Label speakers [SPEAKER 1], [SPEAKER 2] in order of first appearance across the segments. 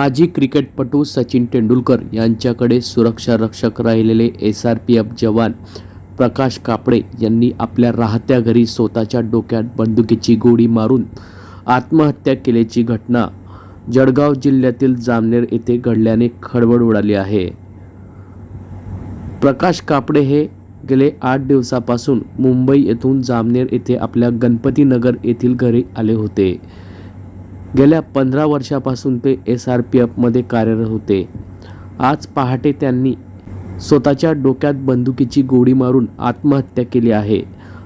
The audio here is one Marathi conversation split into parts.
[SPEAKER 1] माजी क्रिकेटपटू सचिन तेंडुलकर यांच्याकडे सुरक्षा रक्षक राहिलेले एस आर पी एफ जवान प्रकाश कापडे यांनी आपल्या राहत्या घरी स्वतःच्या डोक्यात बंदुकीची गोळी मारून आत्महत्या केल्याची घटना जळगाव जिल्ह्यातील जामनेर येथे घडल्याने खळबळ उडाली आहे. प्रकाश कापडे हे गेले आठ दिवसापासून मुंबई येथून जामनेर येथे आपल्या गणपतीनगर येथील घरी आले होते. गेल्या पंधरा वर्षापासून ते एस आर पी एफमध्ये कार्यरत होते. आज पहाटे त्यांनी स्वतःच्या डोक्यात बंदुकीची गोळी मारून आत्महत्या केली आहे.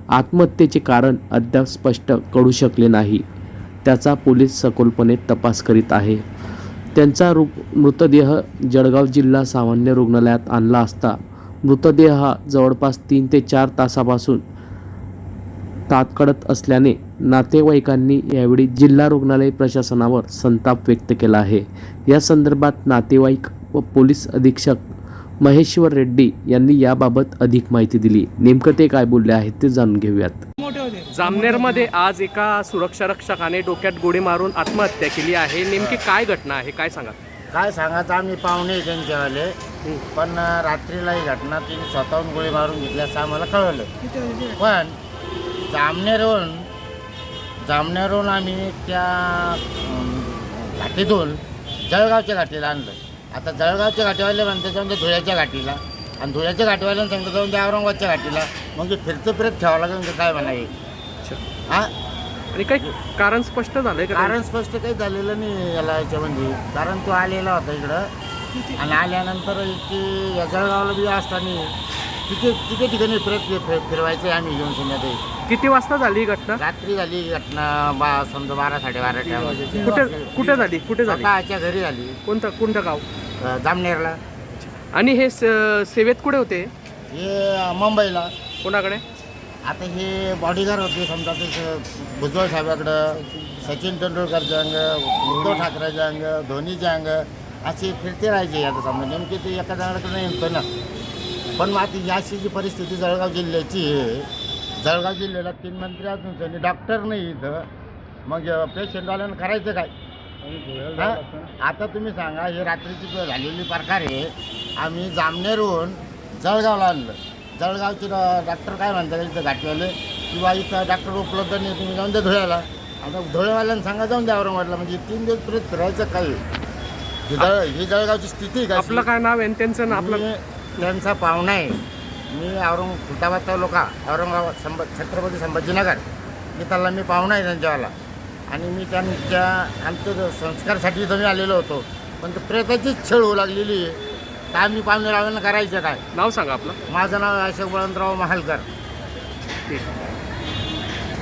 [SPEAKER 1] आत्महत्येचे कारण अद्याप स्पष्ट कळू शकले नाही. त्याचा पोलीस सखोलपणे तपास करीत आहे. त्यांचा रु मृतदेह जळगाव जिल्हा सामान्य रुग्णालयात आणला असता मृतदेह हा जवळपास तीन ते चार तासापासून तात्कडत असल्याने नातेवाईकांनी यावेळी जिल्हा रुग्णालय प्रशासनावर संताप व्यक्त केला आहे. या संदर्भात नातेवाईक व पोलीस अधीक्षक महेश्वर रेड्डी यांनी याबाबत अधिक माहिती दिली. नेमकं ते काय बोलले आहेत ते जाणून घेऊयात.
[SPEAKER 2] जामनेरमध्ये आज एका सुरक्षा रक्षकाने डोक्यात गोळी मारून आत्महत्या केली आहे. नेमकी काय घटना आहे? काय सांगा
[SPEAKER 3] काय सांगायचं? आम्ही पाहुणे त्यांच्यावाले पण रात्रीला ही घटना तिने स्वतःहून गोळी मारून घेतली असं आम्हाला कळवलं पण जामनेरहून जामनेरहून आम्ही त्या घाटीतून जळगावच्या घाटीला आणलं. आता जळगावच्या घाटीवाले म्हणते जाऊन ते धुळ्याच्या घाटीला. आणि धुळ्याच्या घाटीवाल्यानं सांगतो जाऊन ते औरंगाबादच्या घाटीला. मग ते फिरतं फिरत ठेवावं लागेल म्हणजे काय म्हणाय हा?
[SPEAKER 2] आणि काही कारण स्पष्ट झालंय का
[SPEAKER 3] कारण स्पष्ट काही झालेलं नाही याला याच्यामध्ये. कारण तो आलेला होता इकडं. आणि आल्यानंतर इतकी या जळगावला बी असताना तिथे तिथे ठिकाणी फिरत फिर फिरवायचं आम्ही घेऊन संध्याकाळी
[SPEAKER 2] किती वाजता झाली ही घटना?
[SPEAKER 3] रात्री झाली ही घटना बा समजा बारा साडेबारा
[SPEAKER 2] कुठे कुठे झाली? कुठे झाली?
[SPEAKER 3] स्वतःच्या घरी झाली.
[SPEAKER 2] कोणतं कोणतं गाव?
[SPEAKER 3] अं, जामनेरला.
[SPEAKER 2] आणि हे स- सेवेत कुठे होते?
[SPEAKER 3] हे अं, मुंबईला.
[SPEAKER 2] कोणाकडे?
[SPEAKER 3] आता हे बॉडीगार्ड होते समजा ते भुजबळ साहेबाकडं सचिन तेंडुलकरच्या अंग उद्धव ठाकरेच्या अंग धोनीच्या अंग असे फिरते राहायचे आता समजा. नेमके ते एका जणाकडे नाही येतो ना. पण मग आता ही अशी जी परिस्थिती जळगाव जिल्ह्याची आहे जळगाव जिल्ह्याला तीन मंत्री असून त्यांनी डॉक्टर नाही इथं. मग पेशंटवाल्यानं करायचं काय? हा? आता तुम्ही सांगा हे रात्रीची जो झालेली प्रकार आहे आम्ही जामनेरहून जळगावला आणलं. जळगावचे डॉ- डॉक्टर काय म्हणतात इथं घाटीवाले? किंवा इथं डॉक्टर उपलब्ध नाही तुम्ही जाऊन द्या धुळ्याला. आता धुळेवाल्यांना सांगा जाऊन द्या औरंगाबादला. म्हणजे तीन दिवस परत फिरायचं काय ही जळ ही जळगावची स्थिती काय
[SPEAKER 2] आपलं काय नाव आहे आणि त्यांचं नाव? आपलं
[SPEAKER 3] मी त्यांचा पाहुणा आहे. मी औरंग खुलताबाद तालुका औरंगाबाद संभ छत्रपती संभाजीनगर. मी त्याला मी पाहुणा आहे त्यांच्यावाला. आणि मी त्यांच्या आमच्या संस्कारासाठी इथं मी आलेलो होतो. पण ते प्रेताचीच छळ होऊ लागलेली आहे. तर आम्ही पाहुणे रावांना करायचं काय?
[SPEAKER 2] नाव सांगा आपलं.
[SPEAKER 3] माझं नाव आहे अशोक बळवंतराव महालकर.
[SPEAKER 2] ठीक.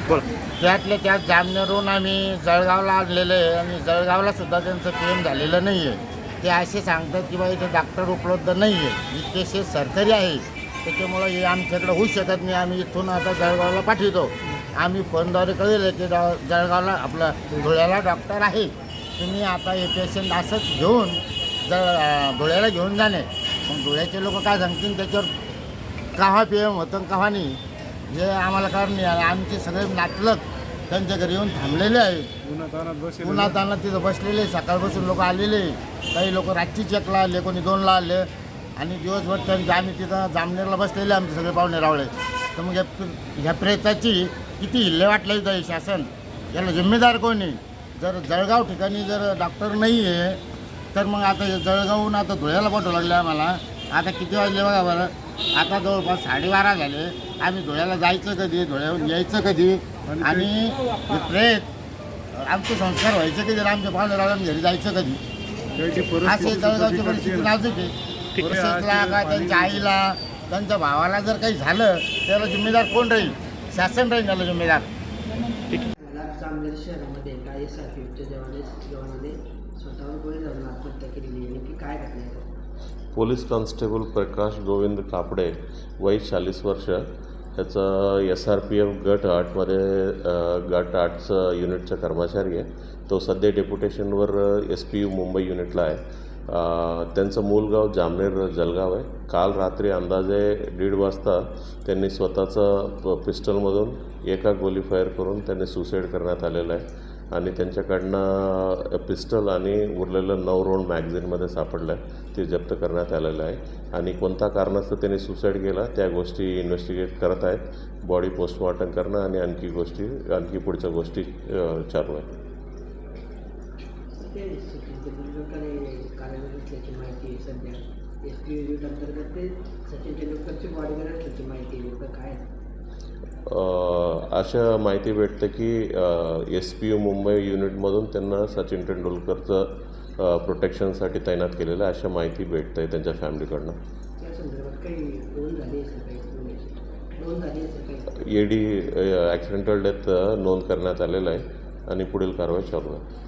[SPEAKER 2] बोल.
[SPEAKER 3] त्यातल्या त्यात जामनेरहून आम्ही जळगावला आणलेलं आहे आणि जळगावला सुद्धा त्यांचं पी झालेलं नाही आहे ते असे सांगतात की बा इथे डॉक्टर उपलब्ध नाही आहे केसेस सरकारी आहे. त्याच्यामुळं हे आमच्याकडे होऊ शकत नाही. आम्ही इथून आता जळगावला पाठवतो. आम्ही फोनद्वारे कळलेलं की ड- जळगावला आपलं धुळ्याला डॉक्टर आहे. तुम्ही आता हे पेशंट असंच घेऊन जळ धुळ्याला घेऊन जाणे मग धुळ्याचे लोक काय सांगतील? त्याच्यावर कव्हा पी एम होतं कव्हा नाही? हे आम्हाला कारण नाही. आणि आमचे सगळे नातलग त्यांच्या घरी येऊन थांबलेले आहेत. उन्हात आणत तिथं बसलेले सकाळपासून लोक आलेले काही लोक रातची चेकला आले कोणी दोनला आले. आणि दिवसभर त्यांचे आम्ही तिथं जामनेरला बसलेले आमचे सगळे पाहुणे रावळे. तर मग या ह्या प्रेताची किती हिल्ले वाटले जाईल शासन? याला जिम्मेदार कोणी जर जळगाव ठिकाणी जर डॉक्टर नाही आहे तर मग आता जळगावहून आता धुळ्याला पाठवू लागले आम्हाला. आता किती वाजले बघा बरं? आता जवळपास साडेबारा झाले. आम्ही धुळ्याला जायचं कधी? धुळ्याहून यायचं कधी? आणि हे प्रेत आमचे संस्कार व्हायचे कधी? आमच्या पाहुणे रावळ्यांना घरी जायचं कधी? असे जळगावची परिस्थिती नाजूक आहे. प्रोसेसला का त्यांच्या आईला त्यांच्या भावाला जर काही झालं त्याला जिम्मेदार कोण राहील? शासन राहील त्याला जिम्मेदार.
[SPEAKER 4] मला जामनेर शहरामध्ये एका एस आर पी एफच्या जवाने जवानाने स्वतःवर गोळी झाडून आत्महत्या केलेली आहे. नेमकी काय घटना आहे?
[SPEAKER 5] पोलीस कॉन्स्टेबल प्रकाश गोविंद कापडे वय चाळीस वर्ष. त्याचं एस आर पी एफ गट आठमध्ये गट आठचं युनिटचा कर्मचारी आहे. तो सध्या डेप्युटेशनवर एस पी यू मुंबई युनिटला आहे. त्यांचं मूळ गाव जामनेर जलगाव आहे. काल रात्री अंदाजे दीड वाजता त्यांनी स्वतःचं पिस्टलमधून एका गोली फायर करून त्यांनी सुसाईड करण्यात आलेलं आहे आणि त्यांच्याकडनं पिस्टल आणि उरलेलं नऊ रोड मॅगझिनमध्ये सापडलं आहे. ते जप्त करण्यात आलेलं आहे आणि कोणता कारणास्तव त्यांनी सुसाईड केला त्या गोष्टी इन्व्हेस्टिगेट करत आहेत. बॉडी पोस्टमॉर्टम करणं आणि आणखी गोष्टी आणखी पुढच्या गोष्टी चालू आहे
[SPEAKER 4] ते कार्यरत असल्याची माहिती सध्या एस पी युनिट अंतर्गत ते सचिन तेंडुलकरची बॉडीगार्ड असल्याची माहिती नेमकं काय
[SPEAKER 5] अशा माहिती भेटते की एस पी यू मुंबई युनिटमधून त्यांना सचिन तेंडुलकरचं प्रोटेक्शनसाठी तैनात केलेलं आहे अशा माहिती भेटते आहे त्यांच्या फॅमिलीकडनं
[SPEAKER 4] त्या संदर्भात काही नोंद झाली असेल काही? गुन्ह्याची नोंद झाली असेल काही?
[SPEAKER 5] ए डी ॲक्सिडेंटल डेथ नोंद करण्यात आलेलं आहे आणि पुढील कारवाई चालू आहे.